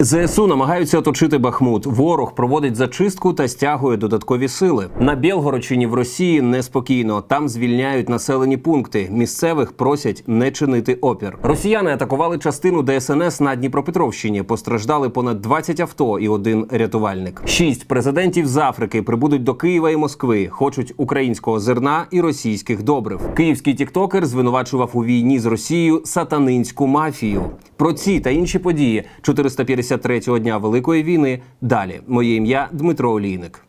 ЗСУ намагаються оточити Бахмут. Ворог проводить зачистку та стягує додаткові сили. На Білгородщині в Росії неспокійно. Там звільняють населені пункти. Місцевих просять не чинити опір. Росіяни атакували частину ДСНС на Дніпропетровщині. Постраждали понад 20 авто і один рятувальник. Шість президентів з Африки прибудуть до Києва і Москви. Хочуть українського зерна і російських добрив. Київський тіктокер звинувачував у війні з Росією сатанинську мафію. Про ці та інші події 453-го дня Великої війни. Далі моє ім'я Дмитро Олійник.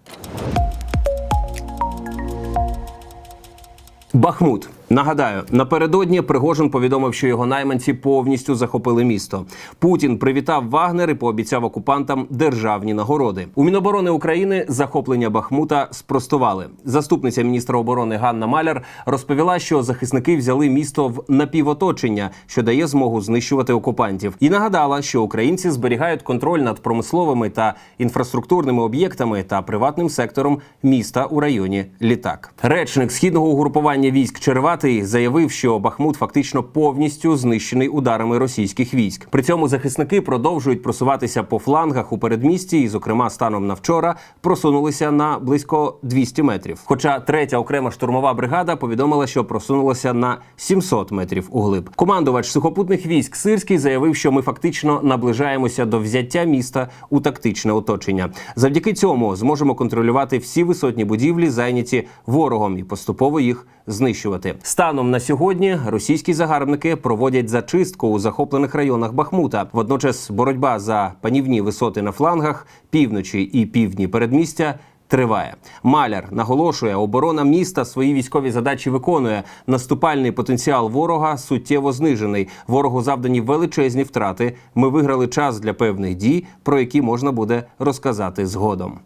Бахмут. Нагадаю, напередодні Пригожин повідомив, що його найманці повністю захопили місто. Путін привітав Вагнер і пообіцяв окупантам державні нагороди. У Міноборони України захоплення Бахмута спростували. Заступниця міністра оборони Ганна Маляр розповіла, що захисники взяли місто в напівоточення, що дає змогу знищувати окупантів, і нагадала, що українці зберігають контроль над промисловими та інфраструктурними об'єктами та приватним сектором міста у районі Літак. Речник східного угрупування військ Черватий заявив, що Бахмут фактично повністю знищений ударами російських військ. При цьому захисники продовжують просуватися по флангах у передмісті, і, зокрема, станом на вчора просунулися на близько 200 метрів. Хоча третя окрема штурмова бригада повідомила, що просунулася на 700 метрів углиб. Командувач сухопутних військ Сирський заявив, що ми фактично наближаємося до взяття міста у тактичне оточення. Завдяки цьому зможемо контролювати всі висотні будівлі, зайняті ворогом, і поступово їх знищувати. Станом на сьогодні російські загарбники проводять зачистку у захоплених районах Бахмута. Водночас боротьба за панівні висоти на флангах, півночі і півдні передмістя. Триває маляр наголошує, оборона міста свої військові задачі виконує. Наступальний потенціал ворога суттєво знижений. Ворогу завдані величезні втрати. Ми виграли час для певних дій, про які можна буде розказати згодом.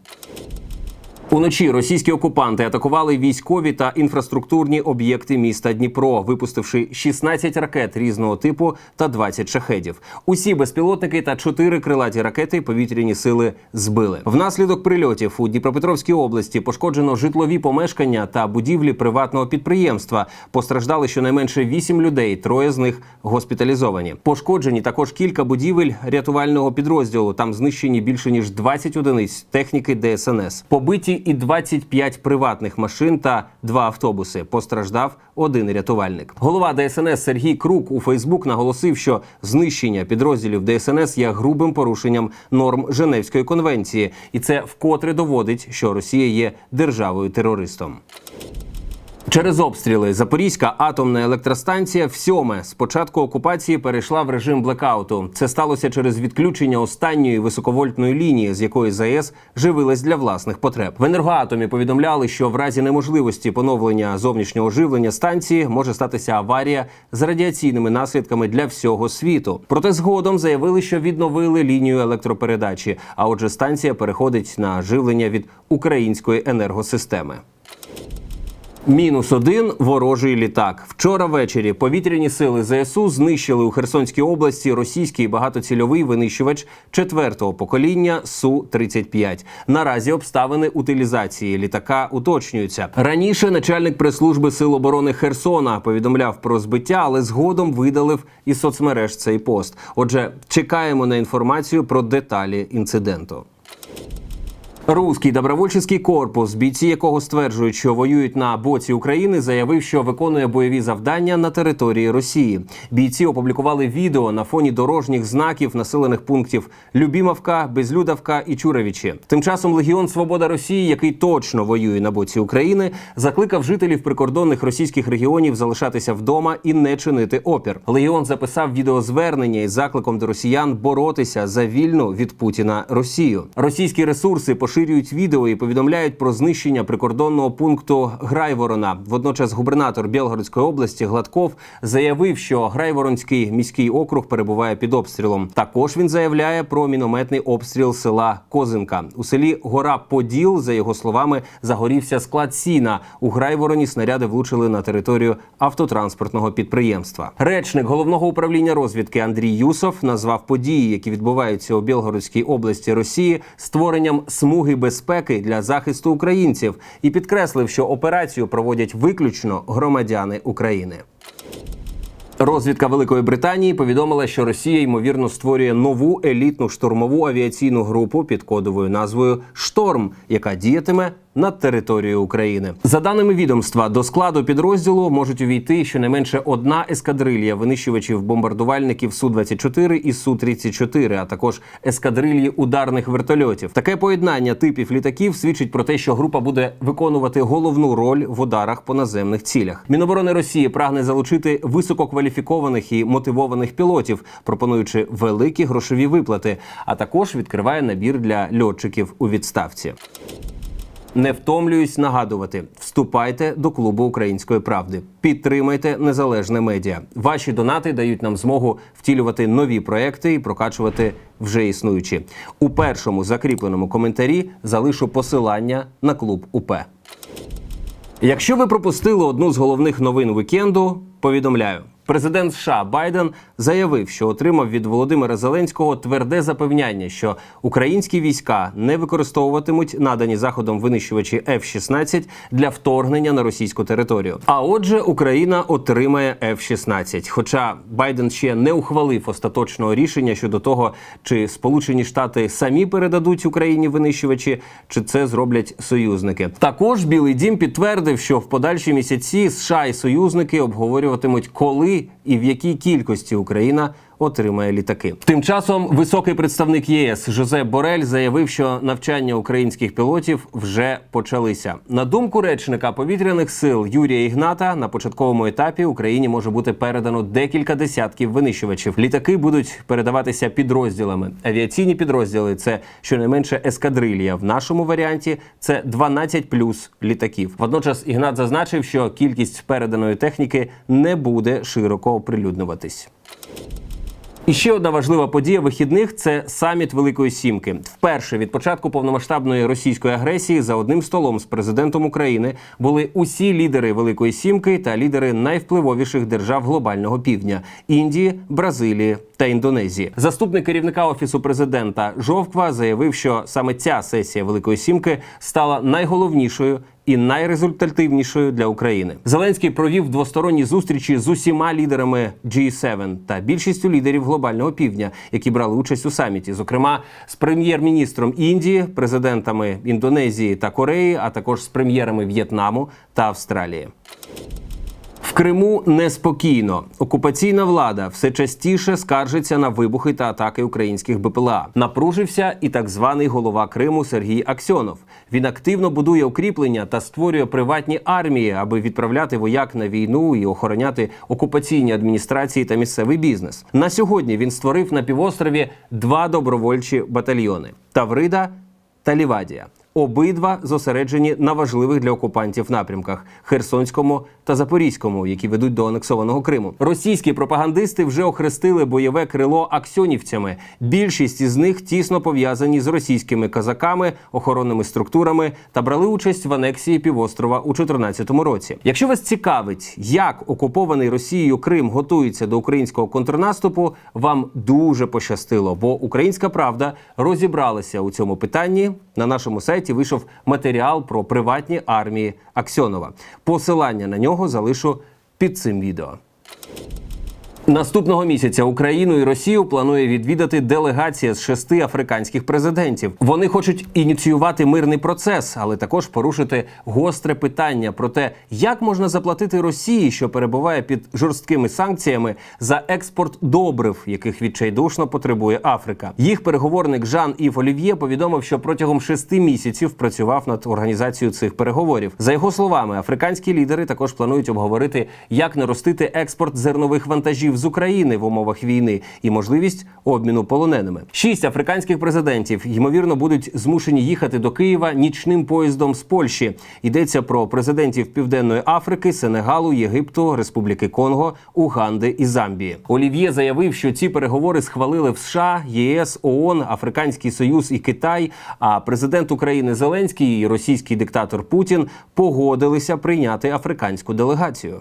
Уночі російські окупанти атакували військові та інфраструктурні об'єкти міста Дніпро, випустивши 16 ракет різного типу та 20 шахедів. Усі безпілотники та 4 крилаті ракети повітряні сили збили. Внаслідок прильотів у Дніпропетровській області пошкоджено житлові помешкання та будівлі приватного підприємства. Постраждали щонайменше 8 людей, троє з них госпіталізовані. Пошкоджені також кілька будівель рятувального підрозділу. Там знищені більше ніж 20 одиниць техніки ДСНС. Побиті і 25 приватних машин та два автобуси. Постраждав один рятувальник. Голова ДСНС Сергій Крук у Фейсбук наголосив, що знищення підрозділів ДСНС є грубим порушенням норм Женевської конвенції, і це вкотре доводить, що Росія є державою терористом. Через обстріли Запорізька атомна електростанція всьоме з початку окупації перейшла в режим блекауту. Це сталося через відключення останньої високовольтної лінії, з якої ЗАЕС живилась для власних потреб. В енергоатомі повідомляли, що в разі неможливості поновлення зовнішнього живлення станції може статися аварія з радіаційними наслідками для всього світу. Проте згодом заявили, що відновили лінію електропередачі. А отже, станція переходить на живлення від української енергосистеми. Мінус один ворожий літак. Вчора ввечері повітряні сили ЗСУ знищили у Херсонській області російський багатоцільовий винищувач четвертого покоління су 35 Наразі обставини утилізації літака уточнюються. Раніше начальник прес-служби сил оборони Херсона повідомляв про збиття, але згодом видалив із соцмереж цей пост. Отже, чекаємо на інформацію про деталі інциденту. Руський добровольчий корпус, бійці якого стверджують, що воюють на боці України, заявив, що виконує бойові завдання на території Росії. Бійці опублікували відео на фоні дорожніх знаків населених пунктів Любімовка, Безлюдовка і Чуровичі. Тим часом Легіон Свобода Росії, який точно воює на боці України, закликав жителів прикордонних російських регіонів залишатися вдома і не чинити опір. Легіон записав відеозвернення із закликом до росіян боротися за вільну від Путіна Росію. Російські ресурси поширюють відео і повідомляють про знищення прикордонного пункту Грайворона. Водночас губернатор Білгородської області Гладков заявив, що Грайворонський міський округ перебуває під обстрілом. Також він заявляє про мінометний обстріл села Козинка у селі Гора Поділ. За його словами, загорівся склад сіна. У Грайвороні снаряди влучили на територію автотранспортного підприємства. Речник головного управління розвідки Андрій Юсов назвав події, які відбуваються у Білгородській області Росії, створенням смуги безпеки для захисту українців і підкреслив, що операцію проводять виключно громадяни України. Розвідка Великої Британії повідомила, що Росія ймовірно створює нову елітну штурмову авіаційну групу під кодовою назвою Шторм, яка діятиме над територією України. За даними відомства, до складу підрозділу можуть увійти щонайменше одна ескадрилья винищувачів бомбардувальників су 24 і су 34 а також ескадрильї ударних вертольотів. Таке поєднання типів літаків свідчить про те, що група буде виконувати головну роль в ударах по наземних цілях. Міноборони Росії прагне залучити висококваліфікованих і мотивованих пілотів, пропонуючи великі грошові виплати, а також відкриває набір для льотчиків у відставці. Не втомлююсь нагадувати: вступайте до клубу української правди, підтримайте незалежне медіа. Ваші донати дають нам змогу втілювати нові проекти і прокачувати вже існуючі. У першому закріпленому коментарі залишу посилання на клуб УП. Якщо ви пропустили одну з головних новин вікенду, повідомляю. Президент США Байден заявив, що отримав від Володимира Зеленського тверде запевняння, що українські війська не використовуватимуть надані заходом винищувачі F-16 для вторгнення на російську територію. А отже, Україна отримає F-16. Хоча Байден ще не ухвалив остаточного рішення щодо того, чи Сполучені Штати самі передадуть Україні винищувачі, чи це зроблять союзники. Також Білий Дім підтвердив, що в подальші місяці США і союзники обговорюватимуть, коли і в якій кількості Україна отримає літаки. Тим часом високий представник ЄС Жозеп Борель заявив, що навчання українських пілотів вже почалися. На думку речника повітряних сил Юрія Ігната, на початковому етапі Україні може бути передано декілька десятків винищувачів. Літаки будуть передаватися підрозділами. Авіаційні підрозділи це щонайменше ескадрилья. В нашому варіанті це 12 плюс літаків. Водночас Ігнат зазначив, що кількість переданої техніки не буде широко оприлюднюватись. І ще одна важлива подія вихідних це саміт Великої Сімки. Вперше від початку повномасштабної російської агресії за одним столом з президентом України були усі лідери Великої Сімки та лідери найвпливовіших держав глобального півдня Індії, Бразилії та Індонезії. Заступник керівника офісу президента Жовква заявив, що саме ця сесія Великої Сімки стала найголовнішою і найрезультативнішою для України. Зеленський провів двосторонні зустрічі з усіма лідерами G7 та більшістю лідерів глобального півдня, які брали участь у саміті, зокрема з прем'єр-міністром Індії, президентами Індонезії та Кореї, а також з прем'єрами В'єтнаму та Австралії. Криму неспокійно. Окупаційна влада все частіше скаржиться на вибухи та атаки українських БПЛА. Напружився і так званий голова Криму Сергій Аксьонов. Він активно будує укріплення та створює приватні армії, аби відправляти вояк на війну і охороняти окупаційні адміністрації та місцевий бізнес. На сьогодні він створив на півострові два добровольчі батальйони: Таврида та Лівадія. Обидва зосереджені на важливих для окупантів напрямках Херсонському та Запорізькому, які ведуть до анексованого Криму. Російські пропагандисти вже охрестили бойове крило аксьонівцями. Більшість із них тісно пов'язані з російськими казаками, охоронними структурами та брали участь в анексії півострова у 2014 році. Якщо вас цікавить, як окупований Росією Крим готується до українського контрнаступу, вам дуже пощастило, бо Українська Правда розібралася у цьому питанні на нашому сайті вийшов матеріал про приватні армії Аксьонова. Посилання на нього залишу під цим відео. Наступного місяця Україну і Росію планує відвідати делегація з шести африканських президентів. Вони хочуть ініціювати мирний процес, але також порушити гостре питання про те, як можна заплатити Росії, що перебуває під жорсткими санкціями за експорт добрив, яких відчайдушно потребує Африка. Їх переговорник Жан Ів Олів'є повідомив, що протягом шести місяців працював над організацією цих переговорів. За його словами, африканські лідери також планують обговорити, як наростити експорт зернових вантажів з України в умовах війни і можливість обміну полоненими. Шість африканських президентів ймовірно будуть змушені їхати до Києва нічним поїздом з Польщі. Йдеться про президентів Південної Африки, Сенегалу, Єгипту, Республіки Конго, Уганди і Замбії. Олів'є заявив, що ці переговори схвалили в США, ЄС, ООН, Африканський Союз і Китай. А президент України Зеленський і російський диктатор Путін погодилися прийняти африканську делегацію.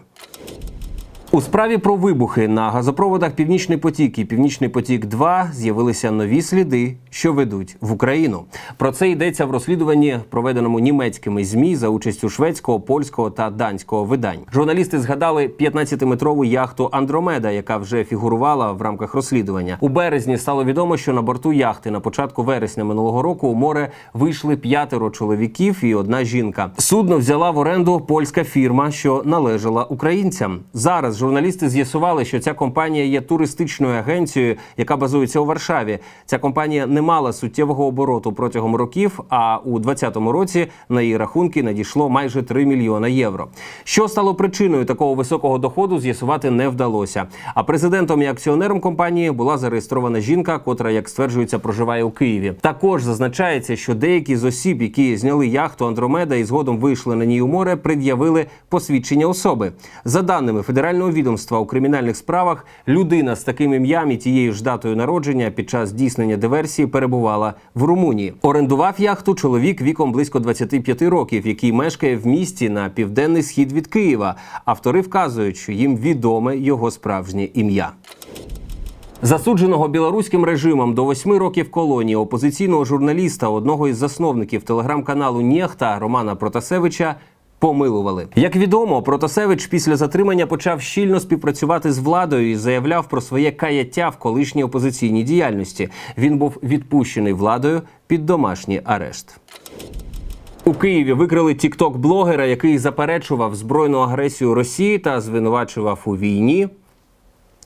У справі про вибухи на газопроводах Північний потік і Північний потік 2 з'явилися нові сліди, що ведуть в Україну. Про це йдеться в розслідуванні, проведеному німецькими змі за участю шведського, польського та данського видань. Журналісти згадали 15-метрову яхту Андромеда, яка вже фігурувала в рамках розслідування. У березні стало відомо, що на борту яхти на початку вересня минулого року у море вийшли п'ятеро чоловіків і одна жінка. Судно взяла в оренду польська фірма, що належала українцям. Зараз журналісти з'ясували, що ця компанія є туристичною агенцією, яка базується у Варшаві. Ця компанія не мала суттєвого обороту протягом років. А у 2020 році на її рахунки надійшло майже 3 мільйона євро. Що стало причиною такого високого доходу, з'ясувати не вдалося. А президентом і акціонером компанії була зареєстрована жінка, котра, як стверджується, проживає у Києві. Також зазначається, що деякі з осіб, які зняли яхту Андромеда і згодом вийшли на ній у море, пред'явили посвідчення особи. За даними федерального відомства у кримінальних справах, людина з таким ім'ям і тією ж датою народження під час здійснення диверсії перебувала в Румунії. Орендував яхту чоловік віком близько 25 років, який мешкає в місті на південний схід від Києва. Автори вказують, що їм відоме його справжнє ім'я. Засудженого білоруським режимом до восьми років колонії опозиційного журналіста, одного із засновників телеграм-каналу Нєхта Романа Протасевича. Помилували, як відомо, Протасевич після затримання почав щільно співпрацювати з владою і заявляв про своє каяття в колишній опозиційній діяльності. Він був відпущений владою під домашній арешт. У Києві викрили тікток-блогера, який заперечував збройну агресію Росії та звинувачував у війні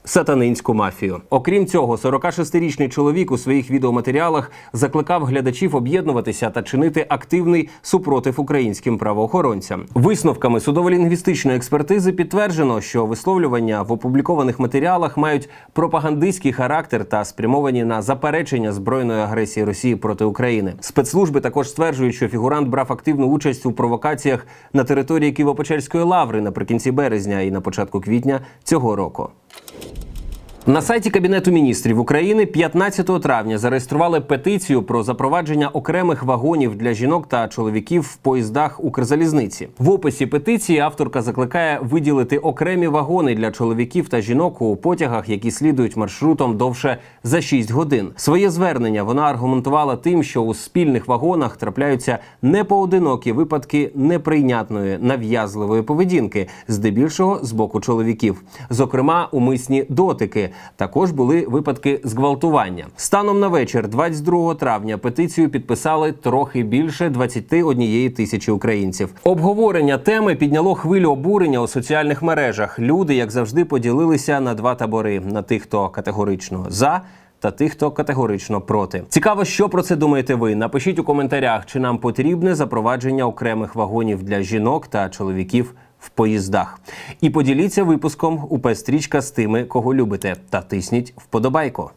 сатанинську мафію. Окрім цього, 46-річний чоловік у своїх відеоматеріалах закликав глядачів об'єднуватися та чинити активний супротив українським правоохоронцям. Висновками судово-лінгвістичної експертизи підтверджено, що висловлювання в опублікованих матеріалах мають пропагандистський характер та спрямовані на заперечення збройної агресії Росії проти України. Спецслужби також стверджують, що фігурант брав активну участь у провокаціях на території Києво-Печерської лаври наприкінці березня і на початку квітня цього року. Thank you. На сайті Кабінету міністрів України 15 травня зареєстрували петицію про запровадження окремих вагонів для жінок та чоловіків в поїздах Укрзалізниці. В описі петиції авторка закликає виділити окремі вагони для чоловіків та жінок у потягах, які слідують маршрутом довше за 6 годин. Своє звернення вона аргументувала тим, що у спільних вагонах трапляються непоодинокі випадки неприйнятної нав'язливої поведінки, здебільшого з боку чоловіків, зокрема умисні дотики. Також були випадки зґвалтування. Станом на вечір, 22 травня, петицію підписали трохи більше 21 тисячі українців. Обговорення теми підняло хвилю обурення у соціальних мережах. Люди, як завжди, поділилися на два табори: на тих, хто категорично за. Та тих, хто категорично проти. Цікаво, що про це думаєте ви. Напишіть у коментарях, чи нам потрібне запровадження окремих вагонів для жінок та чоловіків в поїздах. І поділіться випуском у пестрічка з тими, кого любите, та тисніть вподобайку.